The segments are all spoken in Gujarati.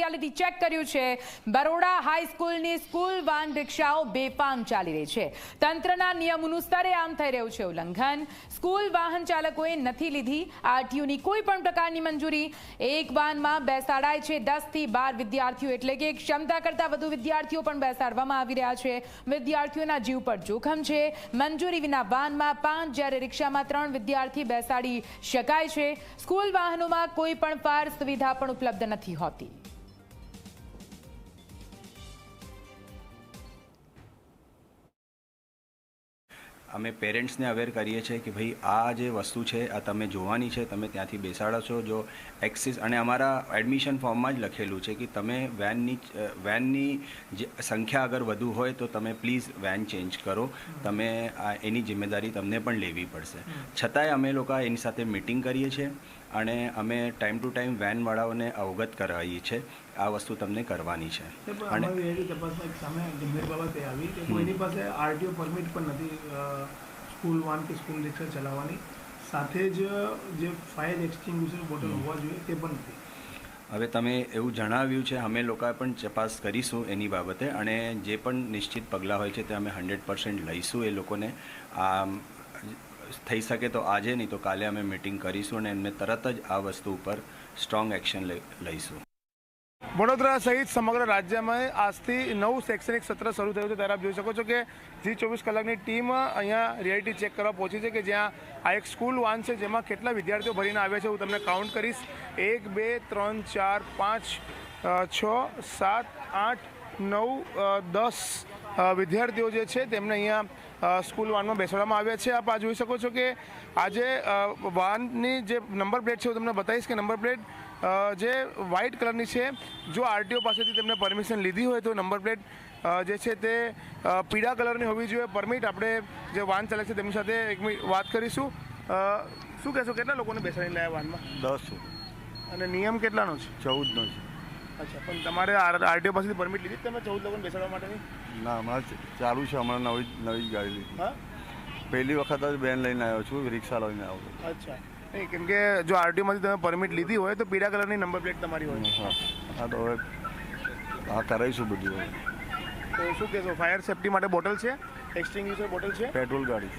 રિયાલિટી ચેક કર્યું છે. બરોડા હાઈસ્કૂલની સ્કૂલ વાન રિક્ષાઓ બેફામ ચાલી રહી છે. તંત્રના નિયમોનું સ્તરે આમ થઈ રહ્યું છે ઉલ્લંઘન. સ્કૂલ વાહન ચાલકોએ નથી લીધી આરટીયુની કોઈ પણ પ્રકારની મંજૂરી. એક વાનમાં બેસાડાય છે દસથી બાર વિદ્યાર્થીઓ એટલે કે ક્ષમતા કરતાં વધુ વિદ્યાર્થીઓ પણ બેસાડવામાં આવી રહ્યા છે. વિદ્યાર્થીઓના જીવ પર જોખમ છે. મંજૂરી વિના વાનમાં પાંચ જ્યારે રિક્ષામાં ત્રણ વિદ્યાર્થી બેસાડી શકાય છે. સ્કૂલ વાહનોમાં કોઈ પણ પાર સુવિધા પણ ઉપલબ્ધ નથી હોતી. અમે પેરેન્ટ્સને અવેર કરીએ છીએ કે ભાઈ આ જે વસ્તુ છે આ તમે જોવાની છે તમે ત્યાંથી બેસાડો છો. જો એક્સિસ અને અમારા એડમિશન ફોર્મમાં જ લખેલું છે કે તમે વેનની વેનની જે સંખ્યા અગર વધુ હોય તો તમે પ્લીઝ વેન ચેન્જ કરો. તમે આ એની જિમ્મેદારી તમને પણ લેવી પડશે. છતાંય અમે લોકો એની સાથે મિટિંગ કરીએ છીએ અને અમે ટાઈમ ટુ ટાઈમ વેનવાળાઓને અવગત કરાવીએ છીએ. આ વસ્તુ તમને કરવાની છે. અને કોઈની પાસે આરટીઓ પરમિટ પણ નથી સ્કૂલ વાન કે સ્કૂલ રિક્ષા ચલાવવાની. સાથે જ જે ફાયર એક્સટિંગ્વિશર બોટલ હોવા જોઈએ તે પણ નથી. હવે તમે એવું જણાવ્યું છે અમે લોકોએ પણ તપાસ કરીશું એની બાબતે અને જે પણ નિશ્ચિત પગલાં હોય છે તે અમે હંડ્રેડ પર્સન્ટ લઈશું એ લોકોને. આ થઈ શકે તો આજે નહીં તો કાલે અમે મિટિંગ કરીશું અને એમને તરત જ આ વસ્તુ ઉપર સ્ટ્રોંગ એક્શન લઈશું. વડોદરા સહિત સમગ્ર રાજ્યમાં આજથી નવું શૈક્ષણિક સત્ર શરૂ થયું છે. ત્યારે આપ જોઈ શકો છો કે જી ચોવીસ કલાકની ટીમ અહીંયા રિયાલિટી ચેક કરવા પહોંચી છે કે જ્યાં આ એક સ્કૂલ વાન છે જેમાં કેટલા વિદ્યાર્થીઓ ભરીને આવ્યા છે હું તમને કાઉન્ટ કરીશ. એક, બે, ત્રણ, ચાર, પાંચ છ, સાત, આઠ, નવ દસ વિદ્યાર્થીઓ જે છે તેમને અહીંયા સ્કૂલ વાનમાં બેસાડવામાં આવ્યા છે. આપ આ જોઈ શકો છો કે આજે વાનની જે નંબર પ્લેટ છે, હું તમને બતાવીશ કે નંબર પ્લેટ જે વ્હાઇટ કલરની છે જો આરટીઓ પાસેથી તેમને પરમિશન લીધી હોય તો નંબર પ્લેટ જે છે તે પીળા કલરની હોવી જોઈએ. પરમિટ આપણે જે વાહન ચાલક છે તેમની સાથે એક વાત કરીશું. શું કહેશો કેટલા લોકોને બેસાડી લાયા વાનમાં દસ અને નિયમ કેટલાનો છે? ચૌદનો છે. અચ્છા પણ તમારે આરટીઓ પાસેથી પરમિટ લીધી તમે ચૌદ લોકોને બેસાડવા માટેની? ના હમણાં ચાલુ છે હમણાં નવી નવી જ ગાડી લીધી. હા? પહેલી વખત જ બેન લઈને આવ્યો છું રિક્ષા લઈને આવ્યો છું. અચ્છા. નહીં કેમ કે જો આરટીઓમાંથી તમે પરમિટ લીધી હોય તો પીળા કલરની નંબર પ્લેટ તમારી હોય હા. હા તો હવે હા કરાવીશું બધું તો શું કહેશો ફાયર સેફટી માટે બોટલ છે? એક્સટિંગ્યુશર બોટલ છે? પેટ્રોલ ગાડી.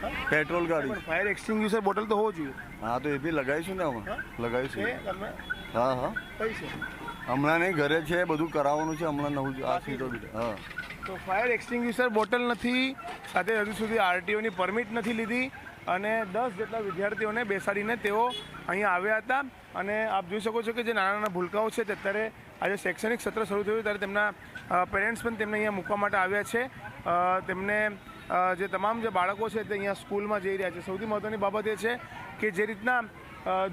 છે પેટ્રોલ ગાડી. ફાયર એક્સટિંગ્યુશર બોટલ તો હોવો જોઈએ. હા તો એ બી લગાવીશું ને અમે લગાવીશું. હા હા. કઈ છે? હમણાં નહીં ઘરે છે બધું કરાવવાનું છે હમણાં નવું આ સીટો હા. તો ફાયર એક્સટિંગ્યુશર બોટલ નથી સાથે હજુ સુધી આરટીઓની પરમિટ નથી લીધી. અને દસ જેટલા વિદ્યાર્થીઓને બેસાડીને તેઓ અહીંયા આવ્યા હતા. અને આપ જોઈ શકો છો કે જે નાના નાના ભૂલકાઓ છે તે અત્યારે આજે શૈક્ષણિક સત્ર શરૂ થયું ત્યારે તેમના પેરેન્ટ્સ પણ તેમને અહીંયા મૂકવા માટે આવ્યા છે. તેમને જે તમામ જે બાળકો છે તે અહીંયા સ્કૂલમાં જઈ રહ્યા છે. સૌથી મહત્ત્વની બાબત એ છે કે જે રીતના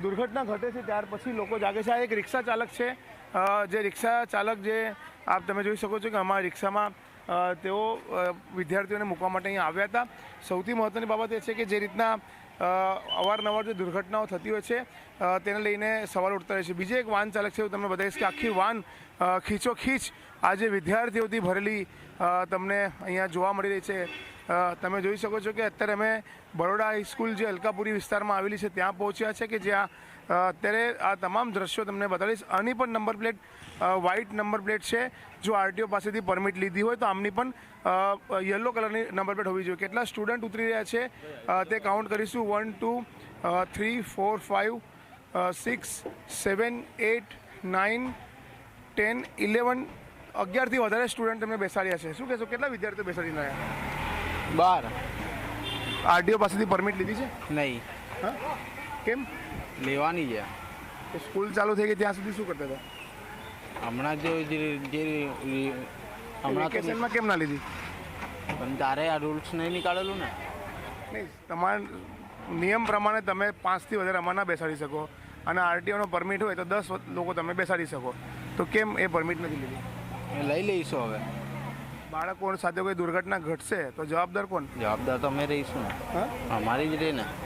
દુર્ઘટના ઘટે છે ત્યાર પછી લોકો જાગે છે. આ એક રિક્ષા ચાલક છે. જે રિક્ષા ચાલક જે આપ તમે જોઈ શકો છો કે અમારા રિક્ષામાં તેઓ વિદ્યાર્થીઓને મૂકવા માટે અહીંયા આવ્યા હતા. સૌથી મહત્ત્વની બાબત એ છે કે જે રીતના અવારનવાર જે દુર્ઘટનાઓ થતી હોય છે તેને લઈને સવાલ ઉઠતા રહે છે. બીજે એક વાહન ચાલક છે, હું તમને બતાવીશ કે આખી વાન ખીચોખીચ આજે વિદ્યાર્થીઓથી ભરેલી તમને અહીંયા જોવા મળી રહી છે. તમે જોઈ શકો છો કે અત્યારે અમે બરોડા હાઈસ્કૂલ જે અલકાપુરી વિસ્તારમાં આવેલી છે, ત્યાં પહોંચ્યા છે કે જ્યાં અત્યારે આ તમામ દ્રશ્યો તમને બતાવીશ. આની પણ number plate white number plate છે. જો આરટીઓ પાસેથી પરમિટ લીધી હોય તો આમની પણ યલો કલરની નંબર પ્લેટ હોવી જોઈએ. કેટલા સ્ટુડન્ટ ઉતરી રહ્યા છે તે કાઉન્ટ કરીશું. One two three four five six seven eight nine ten eleven અગિયારથી વધારે સ્ટુડન્ટ તમે બેસાડ્યા છે. શું કહેશો કેટલા વિદ્યાર્થીઓ બેસાડી રહ્યા? બાર. આરટીઓ પાસેથી પરમિટ લીધી છે? નહીં. હા? કેમ? લેવાની છે. સ્કૂલ ચાલુ થઈ ગઈ ત્યાં સુધી શું કરતા હતા? હમણાં જો જે હમણાં કેમ ના લીધી? પણ તારે આ રૂલ્સ નહીં નીકાળેલું ને? નહીં તમારા નિયમ પ્રમાણે તમે પાંચથી વધારે ના બેસાડી શકો અને આરટીઓનો પરમિટ હોય તો દસ લોકો તમે બેસાડી શકો. તો કેમ એ પરમિટ નથી લીધી? લઈ લઈશું હવે. બાળકો સાથે કોઈ દુર્ઘટના ઘટશે તો જવાબદાર કોણ? જવાબદાર તો અમે રહીશું ને. અમારી જ રહે ને.